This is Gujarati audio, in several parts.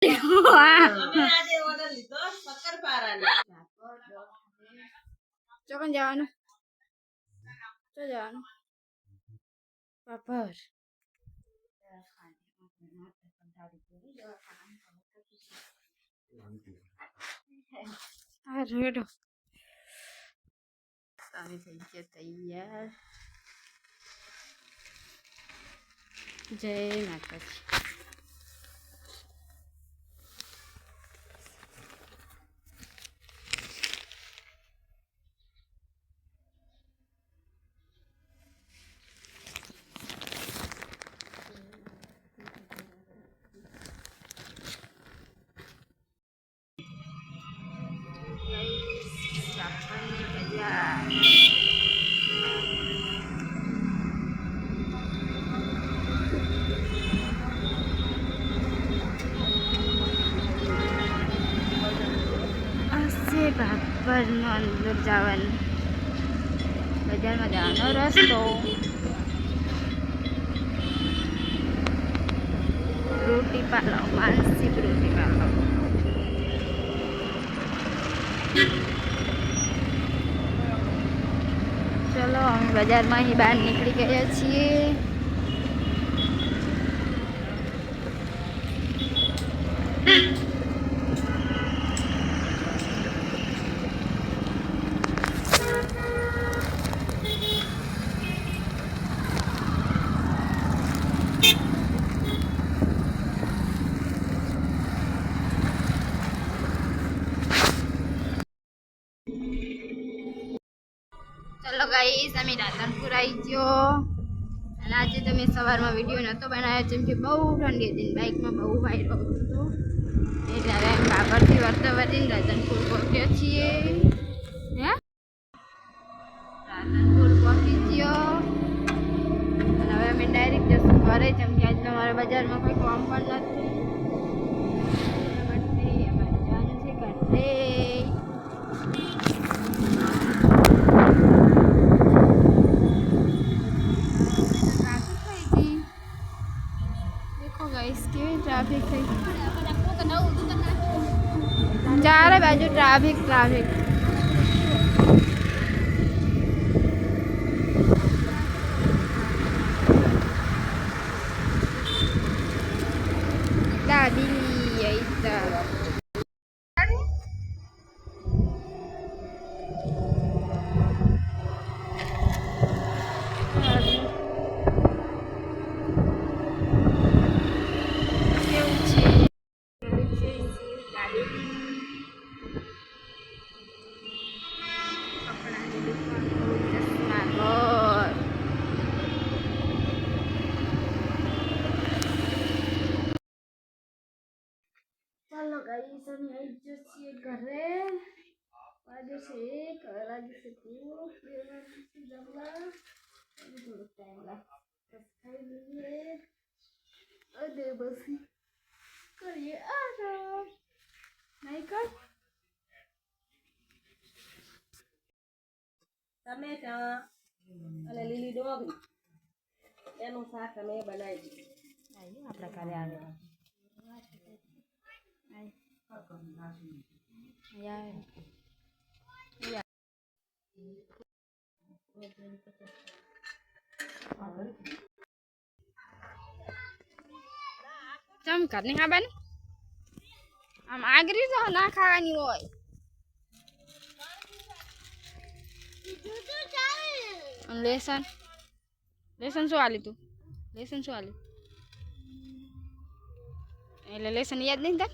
ચોકન જવાનું. ચો જવાનું? પાપર હા રેડો તમે થઈ ગયા તૈયાર. જય માતાજી. બાપરનો અંદર જવાનું બજારમાં જવાનો રસ્તો રોટી પાલવ માનસિક રોટી પાલવ ચલો અમે બજારમાં અહીં બહાર નીકળી ગયા છીએ ચલો ગાઈસ અમે રાધનપુર આવી ગયો અને આજે તમે સવારમાં વીડિયો નહોતો બનાવ્યો, જેમ કે બહુ ઠંડી હતી બાઇકમાં બહુ વાયરો હતો. એટલે હવે અમે બાબરથી વર્તા વધીને રાધનપુર પહોંચ્યો છીએ. હે? રાધનપુર પહોંચી ગયો. અને હવે અમે ડાયરેક્ટ જશું ઘરે, જેમ કે આજે મારા બજારમાં કોઈ કામ પણ નથી એટલા માટે અમારે જવાનું છે ઘરે ટ્રાફિક થઈ ગઈ દેખો ગાઈસ કેવી ટ્રાફિક થઈ. ચારે બાજુ traffic traffic. ચાલો ગાઈસ અમે આવી જ છીએ ઘરે વાગે છે એક હવે વાગે છે ભૂખ બે વાગે છે જમવા હજી થોડોક ટાઈમ લાગે બસ ખાઈ લઈએ અને પછી કરીએ આરામ નહીં કર ટમેટા અને લીલી ડોગરી એનું શાક અમે બનાવી દીધું આપણા ઘરે આવે ચમ ઘરની ખાવાની આમ આગરી તો ના ખાવાની હોય અને લેસન લેસન શું આલી તું લેસન શું આલી એટલે લેસન યાદ નહીં તાર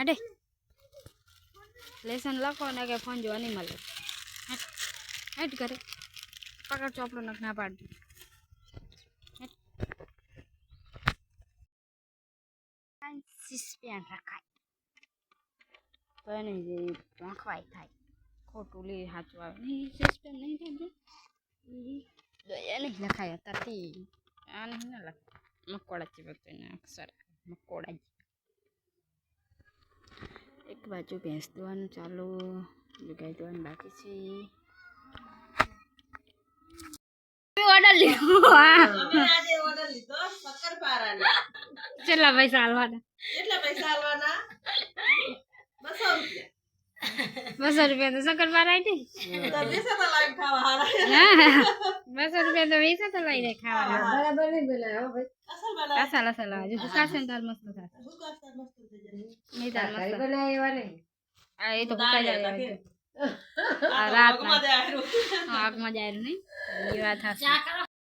હાડે લેસન લખો ને કે ફોન જોવા નહીં મળે હેટ કરે પકડ ચોપડો નખ ના પાડ સિસ્પેન રખાય તો એને જે થાય ખોટું લે સાચું નહીં સિસ્પેન નહીં થાય ને લખાય મકોડા જેવો તો એના અક્ષર મકોડા એક બાજુ ભેંસ દોવાનું ચાલુ ગાય દોવાનું બાકી છે. ઓર્ડર લીધો. ઓર્ડર લીધો શક્કરપારાનો. કેટલા પૈસા હાલવાના કેટલા પૈસા આલવાના? બસો રૂપિયા. બસો રૂપિયા તો સકર પાર આવી તો બેસો તો લાઈન ખાવા હારા બસો રૂપિયા તો વીસ તો લઈ જાય ખાવાના બરાબર નહીં બોલાય હો ભાઈ. साला सला? का दाल मस्त था नहीं दाल मस्त वाले आए तो का जाए रात में आग मज़ा आ रही नहीं. ये बात है